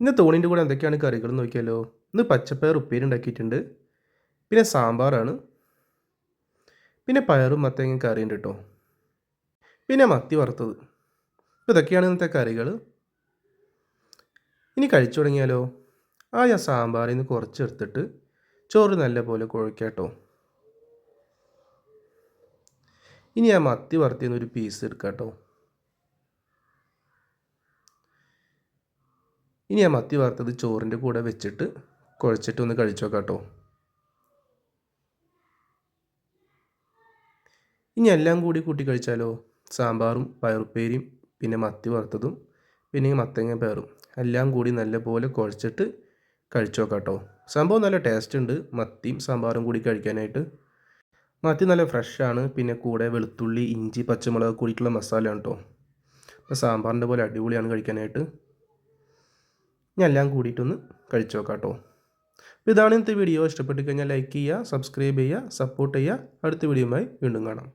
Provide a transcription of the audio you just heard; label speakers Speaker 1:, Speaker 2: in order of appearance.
Speaker 1: ഇന്ന് തോണിന്റെ കൂടെ എന്തൊക്കെയാണ് കറികൾ നോക്കിയാലോ? ഇന്ന് പച്ചപ്പയർ ഉപ്പേരി ഉണ്ടാക്കിയിട്ടുണ്ട്. പിന്നെ സാമ്പാറാണ്. പിന്നെ പയറും മത്തങ്ങ കറിയുണ്ട് കേട്ടോ. പിന്നെ മത്തി വറുത്തത്. ഇതൊക്കെയാണ് ഇന്നത്തെ കറികൾ ഇനി കഴിച്ചു തുടങ്ങിയാലോ? ആ ഞാൻ സാമ്പാറിൽ നിന്ന് കുറച്ചെടുത്തിട്ട് ചോറ് നല്ല പോലെ കുഴക്കാം കേട്ടോ. ഇനി ആ മത്തി വറുത്തിന്ന് ഒരു പീസ് എടുക്കാം കേട്ടോ. ഇനി ആ മത്തി വറുത്തത് ചോറിന്റെ കൂടെ വെച്ചിട്ട് കുഴച്ചിട്ട് ഒന്ന് കഴിച്ചു നോക്കാം കേട്ടോ. ഇനി എല്ലാം കൂടി കൂട്ടി കഴിച്ചാലോ? സാമ്പാറും പയറുപ്പേരിയും പിന്നെ മത്തി വറുത്തതും പിന്നെ മത്തങ്ങ പയറും. എല്ലാം കൂടി നല്ലപോലെ കുഴച്ചിട്ട് കഴിച്ചു നോക്കാം കേട്ടോ. സംഭവം നല്ല ടേസ്റ്റ് ഉണ്ട്. മത്തിയും സാമ്പാറും കൂടി കഴിക്കാനായിട്ട്. മത്തി നല്ല ഫ്രഷാണ് പിന്നെ കൂടെ വെളുത്തുള്ളി ഇഞ്ചി പച്ചമുളക് കൂടിയിട്ടുള്ള മസാലയാണ് കേട്ടോ. അപ്പോൾ സാമ്പാറിന്റെ പോലെ അടിപൊളിയാണ് കഴിക്കാനായിട്ട്. ഞാൻ എല്ലാം കൂടിയിട്ടൊന്ന് കഴിച്ചു നോക്കാം കേട്ടോ അപ്പോൾ ഇതാണ് ഇന്നത്തെ വീഡിയോ ഇഷ്ടപ്പെട്ട് കഴിഞ്ഞാൽ ലൈക്ക് ചെയ്യുക സബ്സ്ക്രൈബ് ചെയ്യുക സപ്പോർട്ട് ചെയ്യുക. അടുത്ത വീഡിയോയുമായി വീണ്ടും കാണാം.